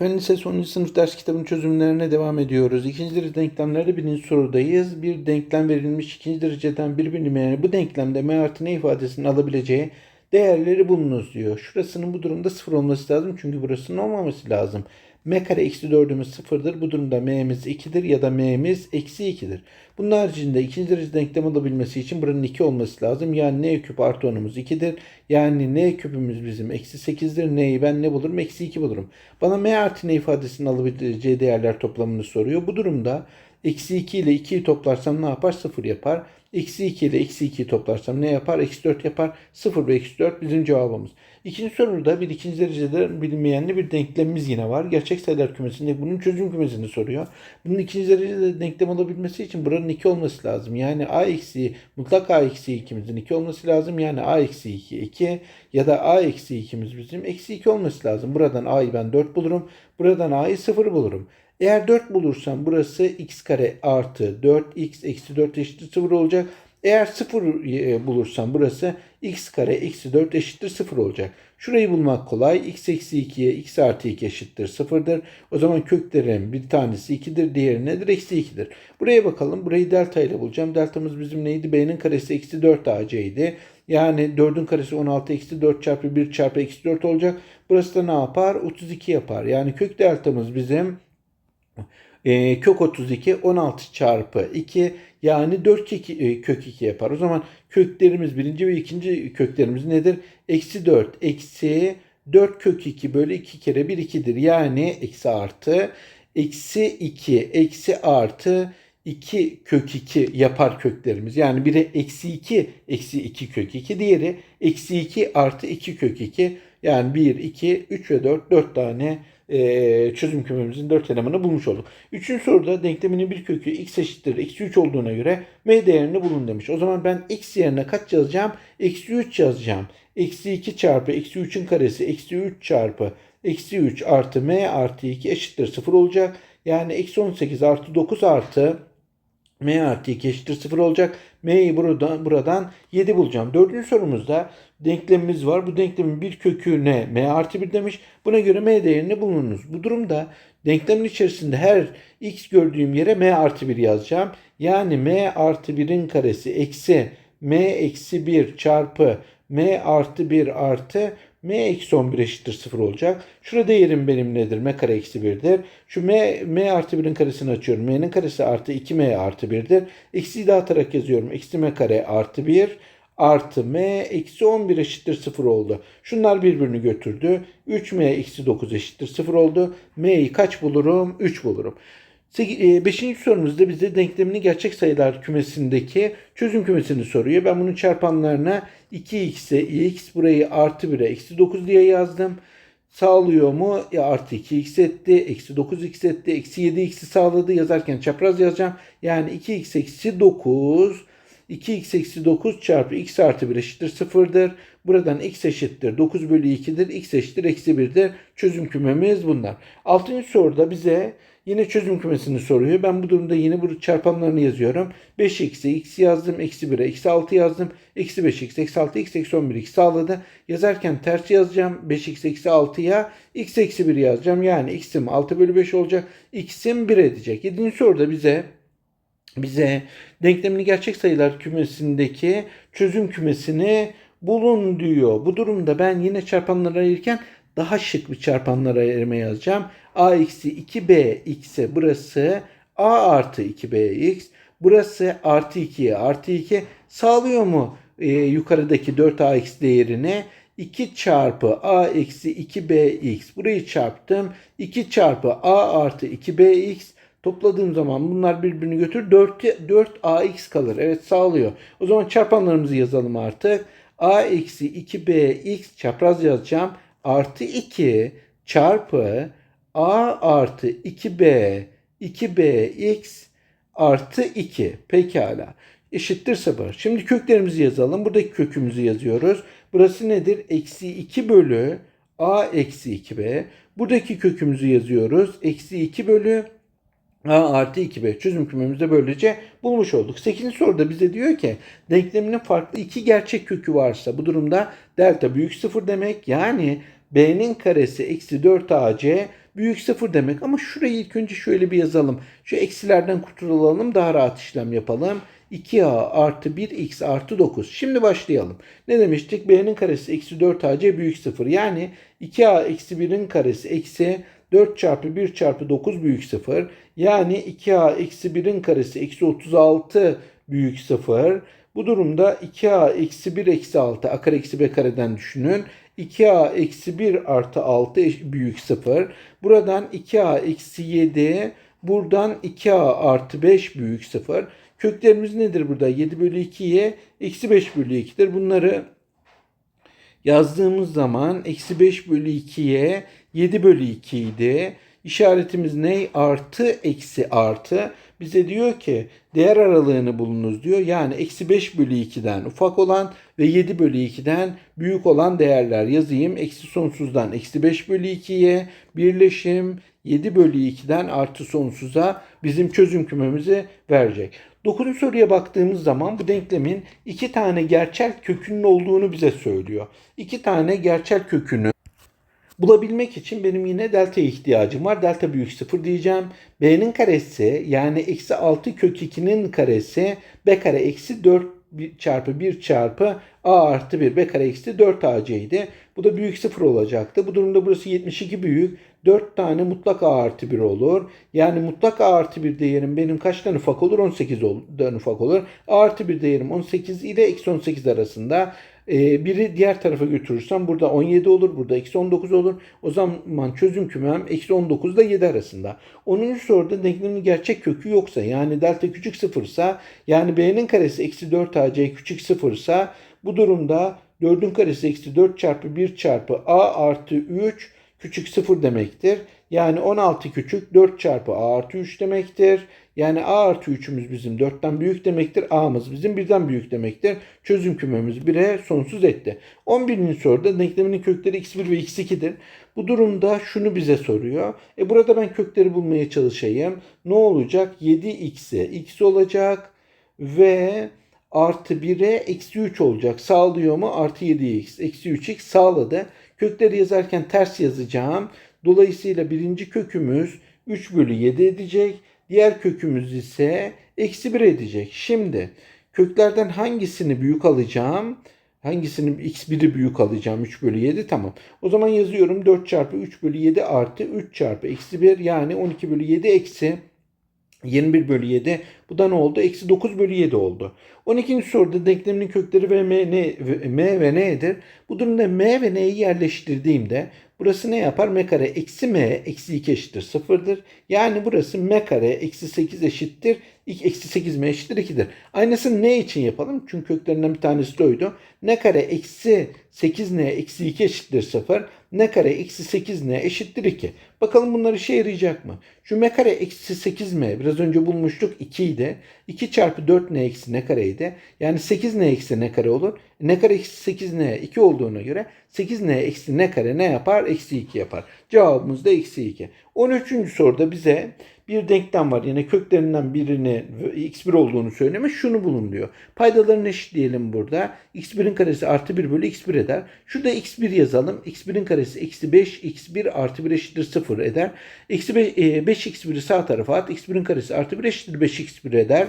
Fen Lisesi 10. sınıf ders kitabının çözümlerine devam ediyoruz. İkinci derece denklemlerde birinci sorudayız. Bir denklem verilmiş ikinci dereceden bir bilinmeyen bu denklemde m artı n ifadesinin alabileceği değerleri bulunuz diyor. Şurasının bu durumda sıfır olması lazım çünkü burasının olmaması lazım. M kare eksi 4'ümüz sıfırdır. Bu durumda m'miz 2'dir ya da m'miz eksi 2'dir. Bunun haricinde ikinci derece denklem alabilmesi için buranın 2 olması lazım. Yani n küp artı 10'umuz 2'dir. Yani n küpümüz bizim eksi 8'dir. n'yi ben ne bulurum? Eksi 2 bulurum. Bana m artı n ifadesinin alabileceği değerler toplamını soruyor. Bu durumda eksi 2 ile 2'yi toplarsam ne yapar? 0 yapar. Eksi 2 ile eksi 2'yi toplarsam ne yapar? Eksi 4 yapar. 0 ve eksi 4 bizim cevabımız. İkinci soruda bir ikinci derecede bilinmeyenli bir denklemimiz yine var. Gerçek sayılar kümesinde bunun çözüm kümesini soruyor. Bunun ikinci derecede denklem olabilmesi için buranın 2 olması lazım. Yani a eksi mutlak a eksi 2'mizin 2 olması lazım. Yani a eksi 2 2 ya da a eksi 2'miz bizim eksi 2 olması lazım. Buradan a'yı ben 4 bulurum. Buradan a'yı 0 bulurum. Eğer 4 bulursam burası x kare artı 4x eksi 4 eşittir 0 olacak. Eğer 0 bulursam burası x kare eksi 4 eşittir 0 olacak. Şurayı bulmak kolay. x eksi 2'ye x artı 2 eşittir 0'dır. O zaman köklerin bir tanesi 2'dir. Diğeri nedir? Eksi 2'dir. Buraya bakalım. Burayı delta ile bulacağım. Deltamız bizim neydi? b'nin karesi eksi 4 ac idi. Yani 4'ün karesi 16 eksi 4 çarpı 1 çarpı eksi 4 olacak. Burası da ne yapar? 32 yapar. Yani kök deltamız bizim e, kök 32 16 çarpı 2 yani 4 kök, e, kök 2 yapar. O zaman köklerimiz birinci ve ikinci köklerimiz nedir? Eksi 4 eksi 4 kök 2 bölü 2 kere 1 2'dir. Yani eksi artı eksi 2 eksi artı 2 kök 2 yapar köklerimiz. Yani biri eksi 2 eksi 2 kök 2 diğeri eksi 2 artı 2 kök 2 yani 1, 2, 3 ve 4 4 tane e, çözüm kümemizin 4 elemanı bulmuş olduk. Üçüncü soruda denkleminin bir kökü x eşittir eksi 3 olduğuna göre m değerini bulun demiş. O zaman ben x yerine kaç yazacağım? Eksi 3 yazacağım. Eksi 2 çarpı eksi 3'ün karesi eksi 3 çarpı eksi 3 artı m artı 2 eşittir 0 olacak. Yani eksi 18 artı 9 artı m artı 2 eşittir 0 olacak. m'yi buradan, buradan 7 bulacağım. Dördüncü sorumuzda denklemimiz var. Bu denklemin bir kökü ne? m artı 1 demiş. Buna göre m değerini bulunuz. Bu durumda denklemin içerisinde her x gördüğüm yere m artı 1 yazacağım. Yani m artı 1'in karesi eksi m eksi 1 çarpı m artı 1 artı m eksi 11 eşittir 0 olacak. Şurada değerim benim nedir? m kare eksi 1'dir. Şu m, m artı 1'in karesini açıyorum. m'nin karesi artı 2m artı 1'dir. Eksiyi dağıtarak yazıyorum. Eksi m kare artı 1 artı m eksi 11 eşittir 0 oldu. Şunlar birbirini götürdü. 3m eksi 9 eşittir 0 oldu. m'yi kaç bulurum? 3 bulurum. e, Beşinci sorumuzda bize denklemini gerçek sayılar kümesindeki çözüm kümesini soruyor. Ben bunun çarpanlarına 2x'e x burayı artı 1'e eksi 9 diye yazdım. Sağlıyor mu? Ya artı 2x etti. Eksi 9x etti. Eksi 7x'i sağladı. Yazarken çapraz yazacağım. Yani 2x eksi 9 2x eksi 9 çarpı x artı 1 eşittir 0'dır. Buradan x eşittir 9 bölü 2'dir. x eşittir eksi 1'dir. Çözüm kümemiz bunlar. Altıncı soruda bize yine çözüm kümesini soruyor. Ben bu durumda yine bu çarpanlarını yazıyorum. 5x'e x yazdım. Eksi 1'e eksi 6 yazdım. Eksi 5x eksi 6 x eksi 11 x sağladı. Yazarken ters yazacağım. 5x eksi 6'ya x eksi 1 yazacağım. Yani x'im 6 bölü 5 olacak. x'im 1 edecek. Yedinci soruda bize bize denklemini gerçek sayılar kümesindeki çözüm kümesini bulun diyor. Bu durumda ben yine çarpanlara ayırırken daha şık bir çarpanlara ayırma yazacağım. a eksi 2b x'e burası a artı 2bx. Burası artı 2'ye artı 2 sağlıyor mu ee, yukarıdaki 4ax değerini? 2 çarpı a eksi 2bx burayı çarptım. 2 çarpı a artı 2bx Topladığım zaman bunlar birbirini götür 4, 4ax kalır. Evet sağlıyor. O zaman çarpanlarımızı yazalım artık. a eksi 2bx çapraz yazacağım. Artı 2 çarpı a artı 2b 2bx artı 2. Pekala. Eşittir 0. Şimdi köklerimizi yazalım. Buradaki kökümüzü yazıyoruz. Burası nedir? Eksi 2 bölü a eksi 2b. Buradaki kökümüzü yazıyoruz. Eksi 2 bölü A artı 2B çözüm kümemizde böylece bulmuş olduk. 8. soruda bize diyor ki denkleminin farklı iki gerçek kökü varsa bu durumda delta büyük sıfır demek. Yani B'nin karesi eksi 4AC büyük 0 demek. Ama şurayı ilk önce şöyle bir yazalım. Şu eksilerden kurtulalım daha rahat işlem yapalım. 2a artı 1x artı 9. Şimdi başlayalım. Ne demiştik? b'nin karesi eksi 4ac büyük 0. Yani 2a eksi 1'in karesi eksi 4 çarpı 1 çarpı 9 büyük 0. Yani 2a eksi 1'in karesi eksi 36 büyük 0. Bu durumda 2a eksi 1 eksi 6 a kare eksi b kareden düşünün. 2a eksi 1 artı 6 büyük 0. Buradan 2a eksi 7 buradan 2a artı 5 büyük 0. Köklerimiz nedir burada? 7 bölü 2'ye eksi 5 bölü 2'dir. Bunları yazdığımız zaman eksi 5 bölü 2'ye 7 bölü 2 idi. İşaretimiz ne? Artı eksi artı. Bize diyor ki değer aralığını bulunuz diyor. Yani eksi 5 bölü 2'den ufak olan ve 7 bölü 2'den büyük olan değerler yazayım. Eksi sonsuzdan eksi 5 bölü 2'ye birleşim 7 bölü 2'den artı sonsuza bizim çözüm kümemizi verecek. Dokuzuncu soruya baktığımız zaman bu denklemin iki tane gerçel kökünün olduğunu bize söylüyor. İki tane gerçel kökünü bulabilmek için benim yine delta'ya ihtiyacım var. Delta büyük 0 diyeceğim. B'nin karesi yani eksi 6 kök 2'nin karesi b kare eksi 4 çarpı 1 çarpı a artı 1 b kare eksi 4 ac idi. Bu da büyük 0 olacaktı. Bu durumda burası 72 büyük. 4 tane mutlak a artı 1 olur. Yani mutlak a artı 1 değerim benim kaç tane ufak olur? 18 tane ufak olur. A artı 1 değerim 18 ile eksi 18 arasında. Ee, biri diğer tarafa götürürsem burada 17 olur. Burada eksi 19 olur. O zaman çözüm kümem eksi 19 ile 7 arasında. 10. soruda denklemin gerçek kökü yoksa yani delta küçük sıfırsa yani b'nin karesi eksi 4 ac küçük sıfırsa bu durumda 4'ün karesi eksi 4 çarpı 1 çarpı a artı 3 küçük 0 demektir. Yani 16 küçük 4 çarpı a artı 3 demektir. Yani a artı 3'ümüz bizim 4'ten büyük demektir. a'mız bizim 1'den büyük demektir. Çözüm kümemiz 1'e sonsuz etti. 11. soruda denkleminin kökleri x1 ve x2'dir. Bu durumda şunu bize soruyor. E burada ben kökleri bulmaya çalışayım. Ne olacak? 7x'e x olacak ve artı 1'e eksi 3 olacak. Sağlıyor mu? Artı 7x eksi 3x sağladı. Kökleri yazarken ters yazacağım. Dolayısıyla birinci kökümüz 3 bölü 7 edecek. Diğer kökümüz ise eksi 1 edecek. Şimdi köklerden hangisini büyük alacağım? Hangisini x1'i büyük alacağım? 3 bölü 7 tamam. O zaman yazıyorum 4 çarpı 3 bölü 7 artı 3 çarpı eksi 1 yani 12 bölü 7 eksi 21 bölü 7. Bu da ne oldu? Eksi 9 bölü 7 oldu. 12. soruda denkleminin kökleri ve m, ne, m ve n'dir. Bu durumda m ve n'yi yerleştirdiğimde burası ne yapar? m kare eksi m eksi 2 eşittir 0'dır. Yani burası m kare eksi 8 eşittir. Eksi 8 m eşittir 2'dir. Aynısını ne için yapalım? Çünkü köklerinden bir tanesi de oydu. n kare eksi 8n eksi 2 eşittir 0 n kare eksi 8n eşittir 2. Bakalım bunlar işe yarayacak mı? Şu m kare eksi 8m biraz önce bulmuştuk 2 idi. 2 çarpı 4n eksi n kareydi. Yani 8n eksi n kare olur. N kare eksi 8n 2 olduğuna göre 8n eksi n kare ne yapar? Eksi 2 yapar. Cevabımız da eksi 2. 13. soruda bize bir denklem var. Yine köklerinden birini x1 olduğunu söylemiş. Şunu bulun diyor. Paydalarını eşitleyelim burada. x1'in karesi artı 1 bölü x1 eder. Şurada x1 yazalım. x1'in karesi eksi 5 x1 artı 1 eşittir 0 eder. Eksi 5, 5x1'i sağ tarafa at. x1'in karesi artı 1 eşittir 5x1 eder.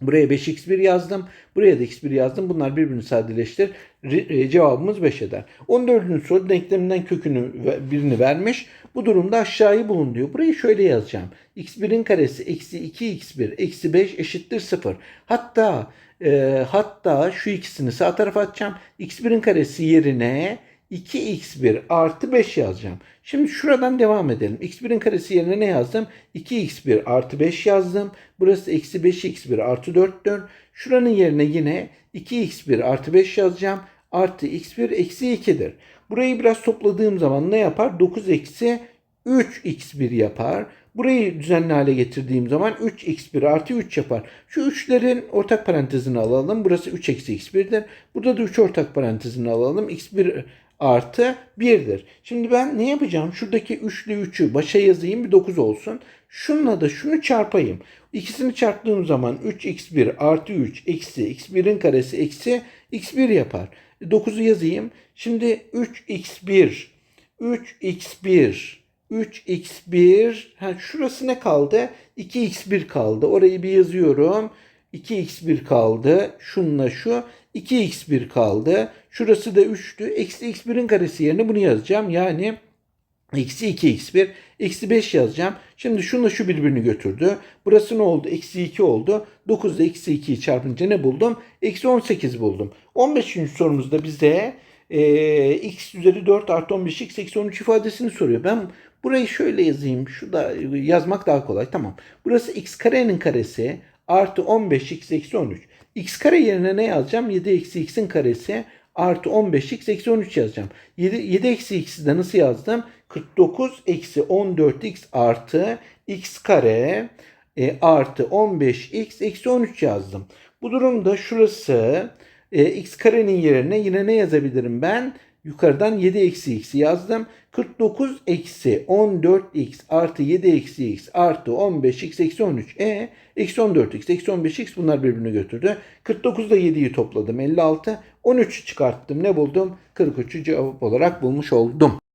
Buraya 5x1 yazdım. Buraya da x1 yazdım. Bunlar birbirini sadeleştir. E, cevabımız 5 eder. 14. soru denkleminden kökünü birini vermiş. Bu durumda aşağıyı bulun diyor. Burayı şöyle yazacağım. x1'in karesi eksi 2x1 eksi 5 eşittir 0. Hatta e, hatta şu ikisini sağ tarafa atacağım. x1'in karesi yerine 2x1 artı 5 yazacağım. Şimdi şuradan devam edelim. x1'in karesi yerine ne yazdım? 2x1 artı 5 yazdım. Burası eksi 5x1 artı 4'tür. Şuranın yerine yine 2x1 artı 5 yazacağım. Artı x1 eksi 2'dir. Burayı biraz topladığım zaman ne yapar? 9 eksi 3x1 yapar. Burayı düzenli hale getirdiğim zaman 3x1 artı 3 yapar. Şu 3'lerin ortak parantezini alalım. Burası 3 eksi x1'dir. Burada da 3 ortak parantezini alalım. x1 artı 1'dir. Şimdi ben ne yapacağım? Şuradaki 3'lü 3'ü başa yazayım bir 9 olsun. Şununla da şunu çarpayım. İkisini çarptığım zaman 3x1 artı 3 eksi x1'in karesi eksi x1 yapar. 9'u yazayım. Şimdi 3x1 3x1 3x1 ha şurası ne kaldı? 2x1 kaldı. Orayı bir yazıyorum. 2x1 kaldı. Şununla şu 2x1 kaldı. Şurası da 3'tü. Eksi x1'in karesi yerine bunu yazacağım. Yani Eksi 2x1, eksi 5 yazacağım. Şimdi şununla şu birbirini götürdü. Burası ne oldu? Eksi 2 oldu. 9 ile eksi 2'yi çarpınca ne buldum? Eksi 18 buldum. 15. sorumuzda bize e, x üzeri 4 artı 15x eksi 13 ifadesini soruyor. Ben burayı şöyle yazayım. Şu da yazmak daha kolay. Tamam. Burası x karenin karesi artı 15x eksi 13. x kare yerine ne yazacağım? 7 eksi x'in karesi artı 15x eksi 13 yazacağım. 7, 7 eksi x'i de nasıl yazdım? 49 eksi 14x artı x kare e, artı 15x eksi 13 yazdım. Bu durumda şurası e, x karenin yerine yine ne yazabilirim ben? Yukarıdan 7 eksi x'i yazdım. 49 eksi 14x artı 7 eksi x artı 15x eksi 13. E eksi 14x eksi 15x bunlar birbirini götürdü. 49 ile 7'yi topladım 56. 13'ü çıkarttım. Ne buldum? 43'ü cevap olarak bulmuş oldum.